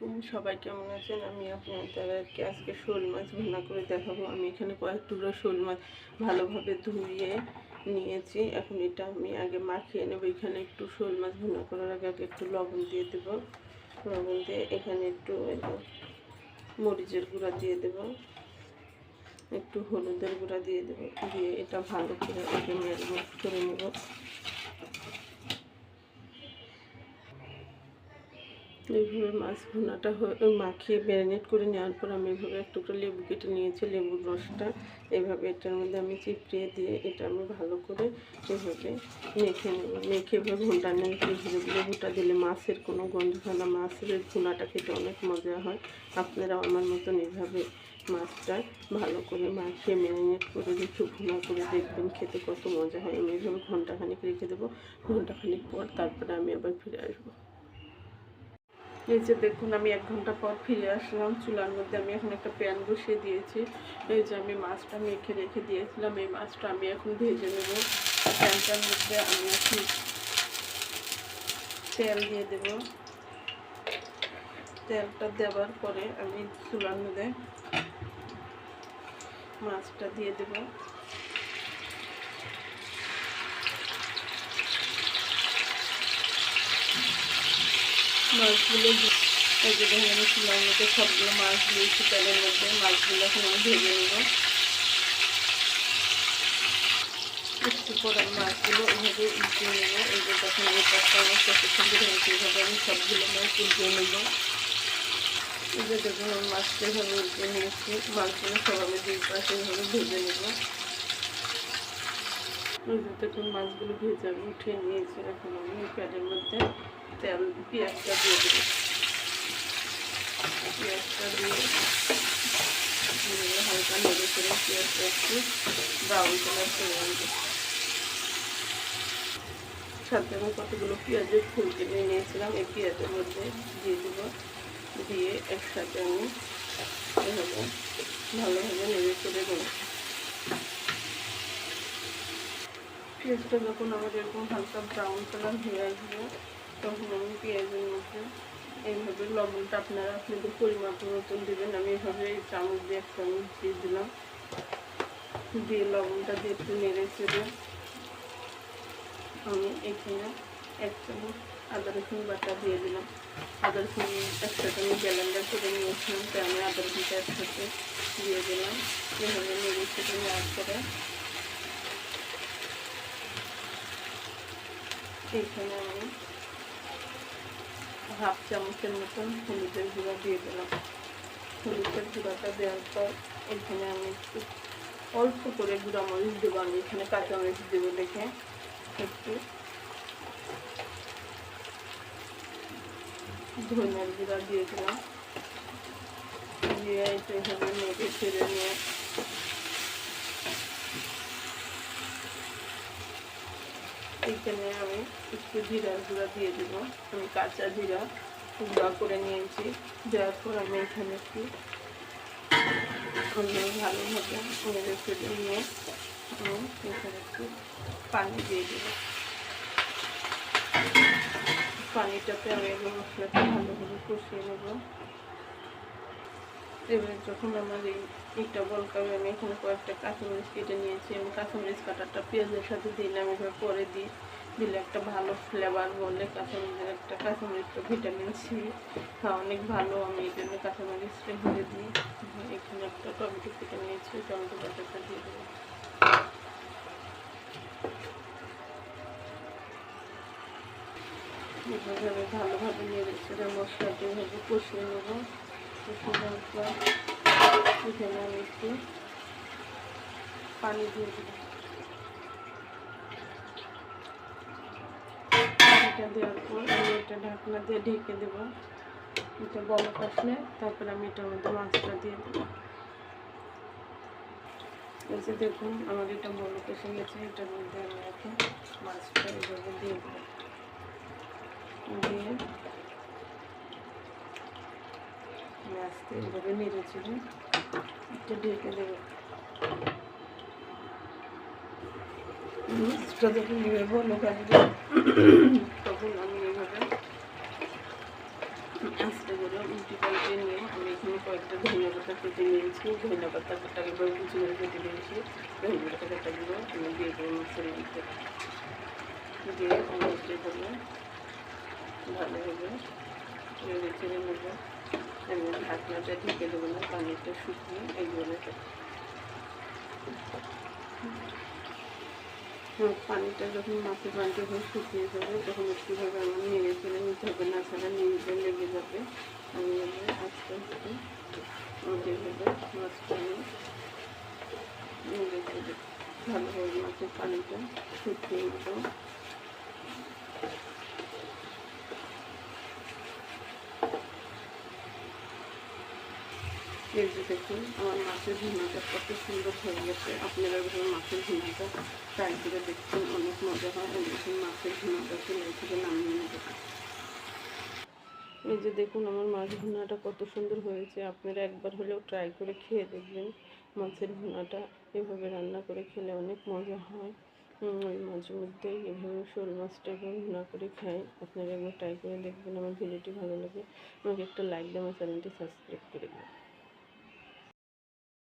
আলাইকুম। সবাই কেমন আছেন? আমি আপনাদেরকে আজকে শোল মাছ ভুনা করে দেখাবো। আমি এখানে কয়েক টুকরো শোল মাছ ভালোভাবে ধুয়ে নিয়েছি। এখন এটা আমি আগে মাখিয়ে নেব। এখানে একটু শোল মাছ ভুনা করার আগে আগে একটু লবণ দিয়ে দেবো। লবণ দিয়ে এখানে একটু মরিচের গুঁড়া দিয়ে দেবো। একটু হলুদের গুঁড়া দিয়ে দেবো। দিয়ে এটা ভালো করে আগে ম্যারিনেট করে নেব। এইভাবে মাছ ভুনাটা মাখিয়ে ম্যারিনেট করে নেওয়ার পর আমি এভাবে একটু করে লেবু কেটে নিয়েছি, লেবুর রসটা। এভাবে এটার মধ্যে আমি চিপড়িয়ে দিয়ে এটা আমি ভালো করে এভাবে মেখে নেব। মেখে এভাবে ভুনটা এইভাবে লেবুটা দিলে মাছের কোনো গন্ধ হয় না। মাছের ভুনাটা খেতে অনেক মজা হয়। আপনারাও আমার মতন এইভাবে মাছটা ভালো করে মাখিয়ে ম্যারিনেট করে রেখে ভুনা করে দেখবেন খেতে কত মজা হয়। আমি এইভাবে ঘন্টাখানিক রেখে দেবো। ঘন্টাখানিক পর তারপরে আমি আবার ফিরে আসব। এই যে দেখুন, আমি এক ঘণ্টা পর ফিরে আসলাম। চুলার মধ্যে আমি এখন একটা প্যান বসিয়ে দিয়েছি। এই যে আমি মাছটা মেখে রেখে দিয়েছিলাম। এই মাছটা আমি এখন ভেজে নেব। প্যানটার মধ্যে আমি এখন তেল দিয়ে দেব। তেলটা দেওয়ার পরে আমি চুলার মধ্যে মাছটা দিয়ে দেব। মাছগুলো আমি মধ্যে সবগুলো মাছ দিয়েছি তেলের মধ্যে মাছগুলো এখন আমি ভেজে নেব। একটু পরে মাছগুলো এভাবে উল্টিয়ে নেব, এই যে দেখেন এই পাশটা আমার এইভাবে আমি সবগুলো মাছ উল্টিয়ে নেব। এই যে দেখুন মাছটা এভাবে নিয়েছি, মাছগুলো সব আমি দুই পাশে এভাবে ভেজে নেব। দেখুন মাছগুলো ভেজে আমি উঠিয়ে নিয়েছি এখন আমি এই প্যানের মধ্যে। তেল, পেঁয়াজটা দিয়ে দেবো। পেঁয়াজটা দিয়ে দিয়ে হালকা নেড়ে করে পেঁয়াজটা একটু ব্রাউন কালার করে আনব সাথে আমি কতগুলো পেঁয়াজের ফুল কিনে নিয়েছিলাম, এই পেঁয়াজের মধ্যে দিয়ে দেবো। দিয়ে একসাথে আমি এভাবে ভালোভাবে নেড়ে করে দেবো পেঁয়াজটা যখন আমার এরকম হালকা ব্রাউন কালার হয়ে আসবে তখন আমি পেঁয়াজের মধ্যে এইভাবে লবণটা আপনারা আপনাদের পরিমাপ মতন দেবেন। আমি এভাবে চামচ দিয়ে এক চামচ দিয়ে দিলাম। দিয়ে লবণটা দিয়ে একটু নেড়ে চেড়ে আমি এখানে এক চামচ আদা রসুন বাটা দিয়ে দিলাম। আদা রসুন একসাথে আমি ব্যালেন্ডার করে নিয়েছিলাম, তাই আমি আদা রসুনটা একসাথে দিয়ে দিলাম। এভাবে নেড়ে চেড়ে নেওয়ার পরে এইখানে আমি হাফ চামচের মতন হলুদের গুঁড়া দিয়ে দিলাম। হলুদের গুঁড়াটা দেওয়ার পর এখানে আমি একটু অল্প করে গুঁড়া মরিচ দেবো। আমি এখানে কাঁচা মরিচ দেবো দেখে। একটু ধনিয়ার গুঁড়া দিয়ে দিলাম। দিয়ে এভাবে নেড়ে ছেড়ে নিয়ে এখানে আমি একটু জিরার গুঁড়া দিয়ে দেব। আমি কাঁচা জিরা গুঁড়া করে নিয়েছি। দেওয়ার পর আমি এখানে একটু ভালোভাবে ফেলে নিয়ে আমি এখানে একটু পানি দিয়ে দেব। পানিটাতে আমি এগুলো মশলাটা ভালোভাবে কষিয়ে নেব। এবারে যখন আমার এই ইটা বলকাবে আমি এখানে কয়েকটা কাঁচামরিচ কেটে নিয়েছি। আমি কাঁচামরিচ কাটাটা পেঁয়াজের সাথে দিলাম এভাবে পরে দিই। দিলে একটা ভালো ফ্লেভার বলে কাঁচামরিচের একটা কাঁচামরিচটা ভিটামিন সি হ্যাঁ অনেক ভালো, আমি এই জন্য কাঁচামরিচটা ভেজে দিই। এখানে একটা টমেটো কেটে নিয়েছি, টমেটো কাটাটা দিয়ে দেবো এভাবে আমি ভালোভাবে নেড়ে চেড়ে মশলাটা এভাবে কষিয়ে নেব। পানি দিয়ে দেবো পানিটা দেওয়ার পর আমি এটা ঢাকনা দিয়ে ঢেকে দেবো। এটা আসলে তারপরে আমি এটার মধ্যে মাছটা দিয়ে দেবো এই দেখুন আমার এটা বলক এসে গেছে এটার মধ্যে আমি এখন মাছটা দিয়ে দেবো দিয়ে আস্তে এভাবে নেড়ে চেড়ে একটু ঢেকে দেবো মাছটা যখন এভাবে বলো কাটবে তখন আমি এভাবে আস্তে করে উল্টে পাতা কেটে নিয়েছি। ধনিয়া পাতা পাতাকে এবার কুচি করে কেটে নিয়েছি। ধনিয়া পাতা কাটাগুলো আমি দিয়ে দেবো মাছের মধ্যে। দিয়ে অনেকটা দেবো ভালোভাবে চেড়ে নেব। এবং ঢাকনাটা ঢেকে দেবো না পানিটা শুকিয়ে হ্যাঁ, পানিটা যখন মাছের পানিটা যখন শুকিয়ে যাবে তখন একটুভাবে আমার নেড়ে ফেলে নিতে হবে না ছাড়া নিজে লেগে যাবে। আমি আস্তে আস্তে যেভাবে মাছটা আমি নেড়ে ফেলে ভালোভাবে মাছের পানিটা শুকিয়ে নেব। এই যে দেখুন। আমার মাছের ভুনাটা কত সুন্দর হয়ে গেছে। আপনারা এভাবে মাছের ভুনাটা ট্রাই করে দেখছেন অনেক মজা হয়। দেখুন মাছের ভুনাটা চুলাই থেকে নামিয়ে নেবে। এই যে দেখুন, আমার মাছ ভুনাটা কত সুন্দর হয়েছে। আপনারা একবার হলেও ট্রাই করে খেয়ে দেখবেন মাছের ভুনাটা। এভাবে রান্না করে খেলে অনেক মজা হয়। ওই মাঝে মধ্যে এভাবে শোল মাছটা ভুনা করে খাই। আপনারা একবার ট্রাই করে দেখবেন। আমার ভিডিওটি ভালো লাগে। আমাকে একটা লাইক আমার চ্যানেলটি সাবস্ক্রাইব করে দিন।